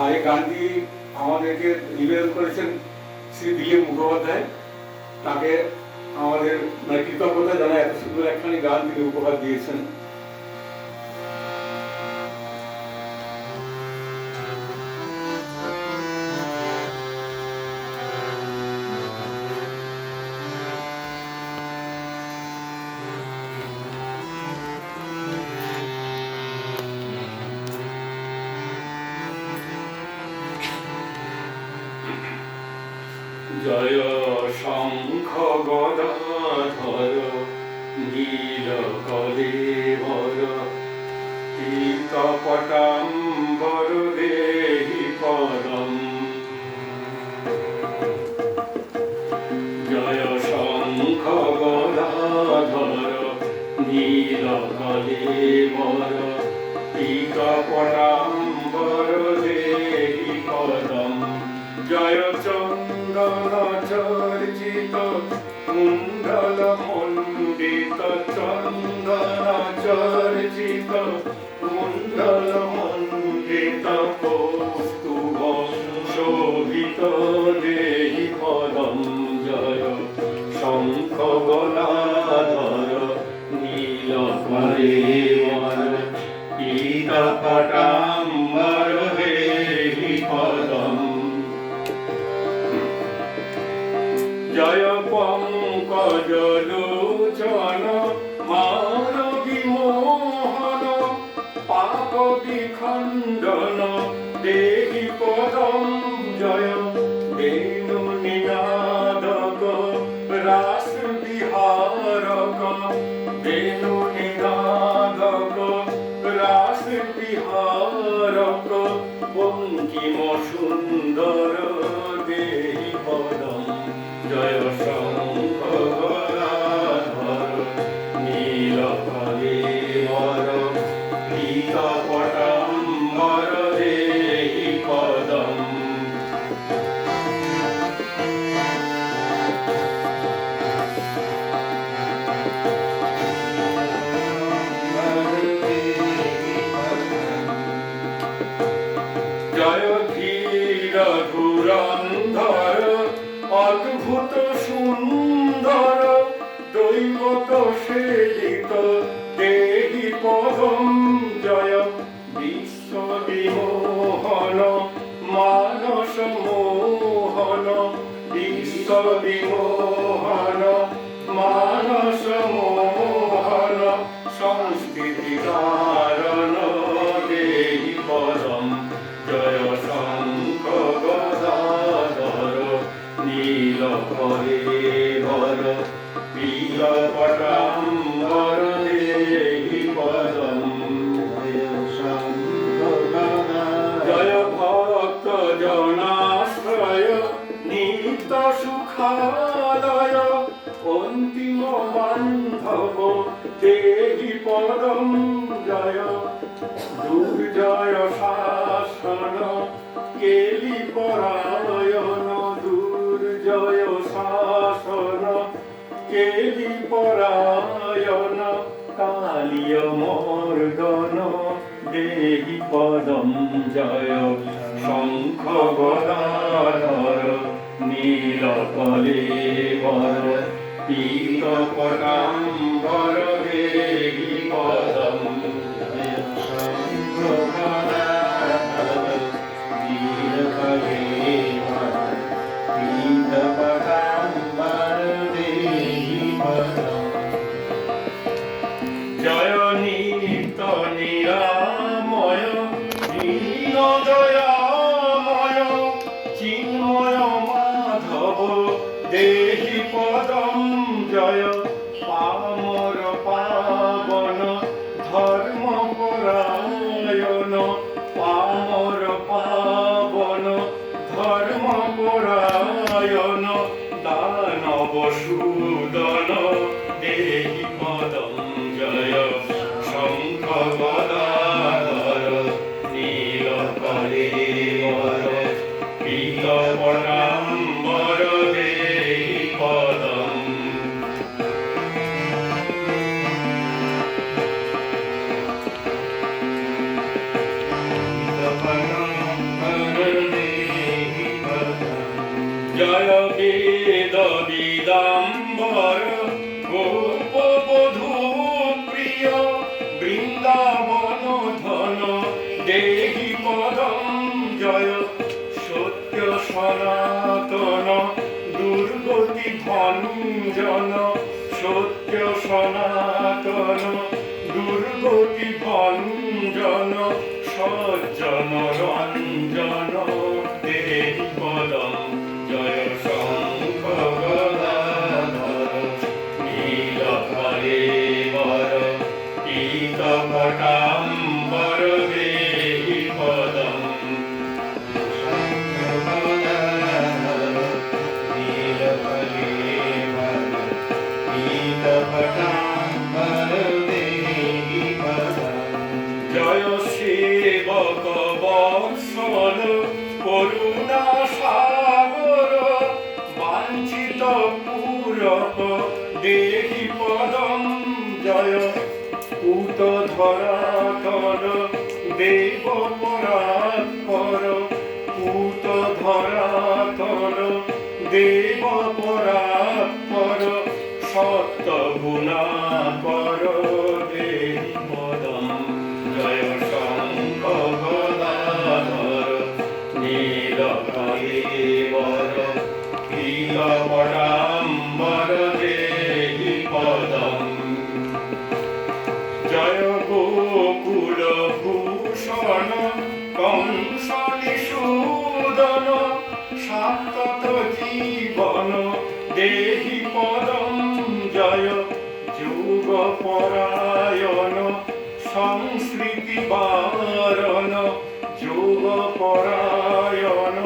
আর এই গানটি আমাদেরকে নিবেদন করেছেন শ্রী দিলীপ মুখোপাধ্যায়। তাকে আমাদের মানে কৃতজ্ঞতা যারা এত সুন্দর একখানি গান তিনি উপহার দিয়েছেন। জয় শঙ্খ গদাধর নীল কলেবর তীত পটাম্বর দেহি পদম জয় শঙ্খ গদাধর নীল কলেবর তীত পীত পটাম্বর দেহি পদম জয় পঙ্কজ লোচন, মানবী মোহন, পাপ বিখণ্ডন দেহি পদম জয়। বেণু 我是一个。দেহি পদম জয়। দুর্জয় শাসন কেলি পরায়ণ দুর্জয় শাসন কেলি পরায়ণ, কালিয় মর্দন, দেহি পদম জয়। শঙ্খ গদাধর, নীল কলেবর, পীত পটাম্বর বৃন্দাবন ধন দেহি পদম জয় সত্য সনাতন দুর্গতি ভঞ্জন সত্য সনাতন দুর্গতি ভঞ্জন সজ্জন। পীত পটাম্বর পুত ধরাতর দেব পরাৎপর পুত ধরাতর দেব পরাৎপর সত্য গুণাকর জয় গোকুল ভূষণ কংস নিষূদন সান্তত জীবন দেহি পদম জয় যুগ পরায়ণ সংস্কৃতি বারণ যুগ পরায়ণ